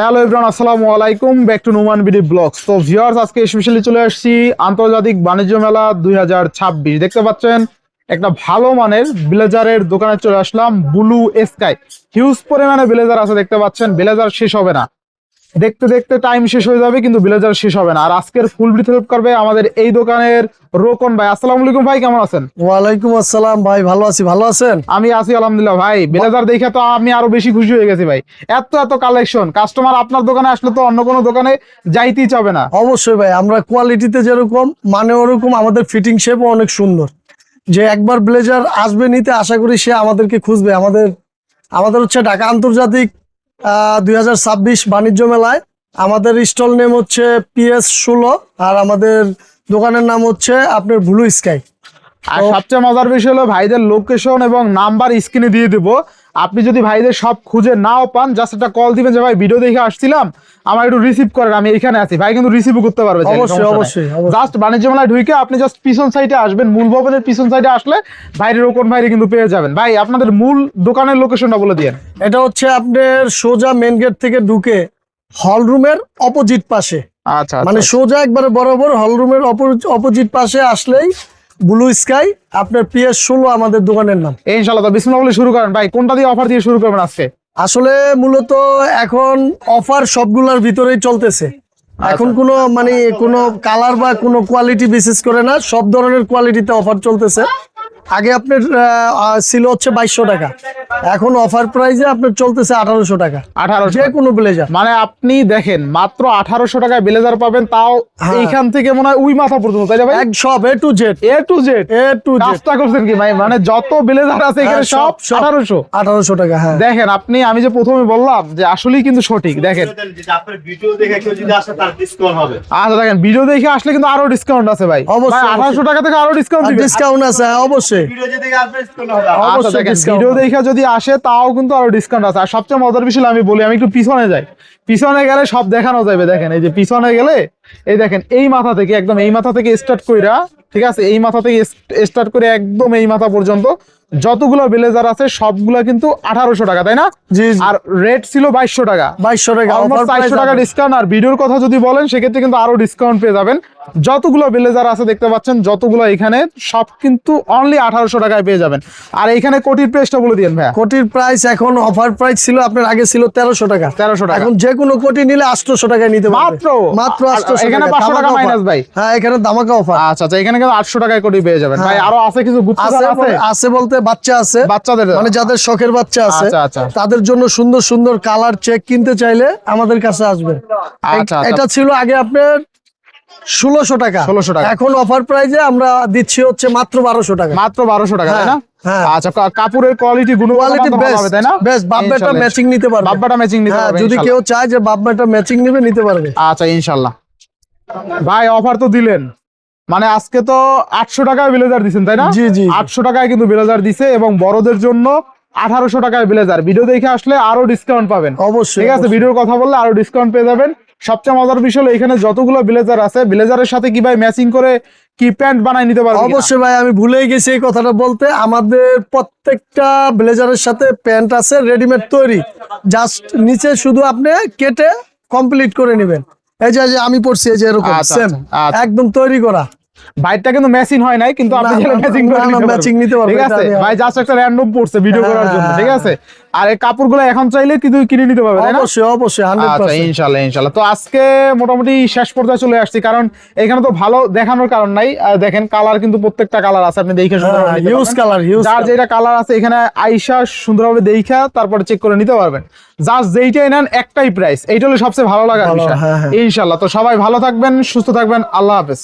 Hello everyone আসসালামু আলাইকুম। Back to Numan BD vlogs তো ভিউয়ার্স আজকে স্পেশালি চলে আসছি আন্তর্জাতিক বাণিজ্য মেলা দুই হাজার ছাব্বিশ। দেখতে পাচ্ছেন, একটা ভালো মানের ব্লেজারের দোকানে চলে আসলাম ব্লু স্কাই হিউজ পরিমাণে ব্লেজার আছে, দেখতে পাচ্ছেন। ব্লেজার শেষ হবে না। দেখতে দেখতে টাইম শেষ হয়ে যাবে কিন্তু ব্লেজার শেষ হবে না। আর আজকের ফুল ব্রিথ হেল্প করবে আমাদের এই দোকানের রোকন ভাই। আসসালামু আলাইকুম ভাই কেমন আছেন? ওয়ালাইকুম আসসালাম ভাই ভালো আছি ভালো আছেন? আমি আছি আলহামদুলিল্লাহ ভাই। ব্লেজার দেখে তো আমি আরও বেশি খুশি হয়ে গেছি ভাই। এত এত কালেকশন কাস্টমার আপনার দোকানে আসলে তো অন্য কোনো দোকানে যাইতেই চাবে না। অবশ্যই ভাই আমরা কোয়ালিটিতে যেরকম মানে ওরকম আমাদের ফিটিং শেপও অনেক সুন্দর। যে একবার ব্লেজার আসবে নিতে আশা করি সে আমাদেরকে খুঁজবে। আমাদের আমাদের হচ্ছে ঢাকা আন্তর্জাতিক দুই বাণিজ্য মেলায় আমাদের স্টল নেম হচ্ছে পিএস ষোলো আর আমাদের দোকানের নাম হচ্ছে আপনার ব্লু স্কাই। আর সবচেয়ে মজার বিষয় হলো ভাইদের লোকেশন এবং নাম্বার স্ক্রিনে দিয়ে দেবো। আপনি যদি ভাইদের সব খুঁজে নাও পান জাস্ট একটা কল দিবেন যে ভাই ভিডিও দেখে আসছিলাম আমার একটু রিসিভ করেন আমি এখানে আছি। ভাই কিন্তু রিসিভও করতে পারবে অবশ্যই, অবশ্যই। জাস্ট বাণিজ্য মেলায় ঢুকে আপনি জাস্ট পিছন সাইডে আসবেন মূল ভবনের পিছন সাইডে আসলে ভাইয়ের ওকন ভাইরে কিন্তু পেয়ে যাবেন। ভাই আপনাদের মূল দোকানের লোকেশনটা বলে দিয়েন। এটা হচ্ছে আপনার সোজা মেন গেট থেকে ঢুকে হল রুমের অপোজিট পাশে। আচ্ছা মানে সোজা একবারে বরাবর হল রুমের অপোজিট পাশে আসলেই ব্লু স্কাই আপনার পিএস ষোলো আমাদের দোকানের নাম। এই ইনশাল্লাহ তো বিসমিল্লাহ বলে শুরু করেন ভাই কোনটা দিয়ে অফার দিয়ে শুরু করবেন আজকে? আসলে মূলত এখন অফার সবগুলোর ভিতরেই চলতেছে। এখন কোনো মানে কোনো কালার বা কোনো কোয়ালিটি বিশেষ করে না সব ধরনের কোয়ালিটিতে অফার চলতেছে। আগে আপনার ছিল হচ্ছে বাইশশো টাকা। এখন অফার প্রাইসে আপনার চলতেছে আঠারোশো টাকা। আঠারোশো। যে কোনো ব্লেজার মানে আপনি দেখেন মাত্র আঠারোশো টাকায় ব্লেজার পাবেন তাও হ্যাঁ। এইখান থেকে মনে হয় উই মাথা পর্যন্ত তাই ভাই? সব A to Z A to Z A to Z করছেন কি ভাই? মানে যত ব্লেজার আছে এখানে হ্যাঁ, সব। আঠারোশো। আঠারোশো টাকা হ্যাঁ। দেখেন আপনি আমি যে প্রথমে বললাম যে আসলেই কিন্তু সঠিক দেখেন। আচ্ছা দেখেন ভিডিও দেখে আসলে কিন্তু আরও ডিসকাউন্ট আছে ভাই। অবশ্যই, অবশ্যই। আঠারোশো টাকা থেকে আরও ডিসকাউন্ট ডিসকাউন্ট আছে হ্যাঁ, অবশ্যই। আচ্ছা অবশ্যই দেখেন discount ভিডিও দেখে যদি আসে তাও কিন্তু আরও ডিসকাউন্ট আছে। আর সবচেয়ে মজার বিষয় আমি বলি আমি একটু পিছনে যাই। পিছনে গেলে সব দেখানো যাবে দেখেন এই যে পিছনে গেলে এই দেখেন এই মাথা থেকে একদম এই মাথা থেকে স্টার্ট কইরা ঠিক আছে এই মাথা থেকে স্টার্ট করে একদম এই মাথা পর্যন্ত যতগুলো ব্লেজার আছে সবগুলো কিন্তু আঠারোশো টাকা তাই না? আর রেট ছিল বাইশশো টাকা। বাইশশো টাকা চারশো টাকা ডিসকাউন্ট আর ভিডিওর কথা যদি বলেন সেক্ষেত্রে কিন্তু আরও ডিসকাউন্ট পেয়ে যাবেন। যতগুলো ব্লেজার আছে দেখতে পাচ্ছেন যতগুলো এখানে সব কিন্তু অনলি আঠারোশো টাকায় পেয়ে যাবেন। আর এখানে কোটির প্রেসটা বলে দিন ভাইয়া। কোটির প্রাইস এখন অফার প্রাইস ছিল আপনার আগে ছিল তেরোশো টাকা। 1300 টাকা। এখন যে কোনো কোটি নিলে আটশোশো টাকায় নিতে মাত্র? মাত্র আটশোশো এখানে 500 টাকা minus ভাই। হ্যাঁ এখানে দামাকা অফার আচ্ছা আচ্ছা এখানে কিন্তু আটশো টাকায় কোটি পেয়ে যাবেন। ভাই আরও আছে কিছু আছে আছে? বলতে বাচ্চা আছে। বাচ্চাদের মানে যাদের শখের বাচ্চা আছে। আচ্ছা, আচ্ছা। তাদের জন্য সুন্দর সুন্দর কালার চেক কিনতে চাইলে আমাদের কাছে আসবে। আচ্ছা। এটা ছিল আগে আপনার ষোলোশো টাকা। 1600 টাকা। এখন অফার প্রাইজে আমরা দিচ্ছি হচ্ছে মাত্র বারোশো টাকা। মাত্র বারোশো টাকা তাই না? হ্যাঁ, হ্যাঁ। আচ্ছা কাপড়ের কোয়ালিটি কোয়ালিটি তাই না? বাব্বাটা ম্যাচিং নিতে পারবে। বাব্বাটা ম্যাচিং নিতে হ্যাঁ পারবে যদি কেউ চায় যে বাব্বাটা ম্যাচিং নিবে নিতে পারবে। আচ্ছা ইনশাল্লাহ। ভাই অফার তো দিলেন। মানে আজকে তো আটশো টাকায় ব্লেজার দিচ্ছেন তাই না? জি, জি। আটশো টাকায় কিন্তু ব্লেজার দিছে এবং বড়দের জন্য আঠারোশো টাকায় ব্লেজার ভিডিও দেখে আসলে আরও ডিসকাউন্ট পাবেন। অবশ্যই ঠিক আছে ভিডিওর কথা বললে আরও ডিসকাউন্ট পেয়ে যাবেন। সবচেয়ে মজার বিষয় হলো এখানে যতগুলো ব্লেজার আছে ব্লেজারের সাথে কি ভাই ম্যাচিং করে কি প্যান্ট বানাই নিতে পারবেন কিনা? অবশ্যই ভাই আমি ভুলেই গেছি এই কথাটা বলতে। আমাদের প্রত্যেকটা ব্লেজারের সাথে প্যান্ট আছে রেডিমেড তৈরি। জাস্ট নিচে শুধু আপনি কেটে কমপ্লিট করে নেবেন। এই যে আমি পড়ছি এই যে এরকম আচ্ছা, আচ্ছা, আচ্ছা। একদম তৈরি করা। বাইকটা কিন্তু ম্যাচিং হয় নাই কিন্তু আপনি ম্যাচিং করে না, নিতে পারবেন। পারবেন, ঠিক আছে? ভাই জাস্ট একটা র্যান্ডম পড়ছে ভিডিও হ্যাঁ, করার জন্য হ্যাঁ, ঠিক আছে? আর এই কাপড়গুলো এখন চাইলে কিন্তু কিনে নিতে পারবে তাই না? অবশ্যই অবশ্যই হান্ড্রেড আচ্ছা ইনশাল্লাহ ইনশাল্লাহ তো আজকে মোটামুটি শেষ পর্যায়ে চলে আসছি কারণ এখানে তো ভালো দেখানোর কারণ নাই। দেখেন কালার কিন্তু প্রত্যেকটা কালার আছে আপনি দেখে সুন্দরভাবে নিতে হিউজ কালার হিউজ যার যেটা কালার আছে এখানে আইসা সুন্দরভাবে দেখা তারপরে চেক করে নিতে পারবেন। জাস্ট যেইটাই নেন একটাই প্রাইস এইটা হলো সবচেয়ে ভালো লাগার বিষয় হ্যাঁ, হ্যাঁ। ইনশাল্লাহ তো সবাই ভালো থাকবেন সুস্থ থাকবেন আল্লাহ হাফেজ।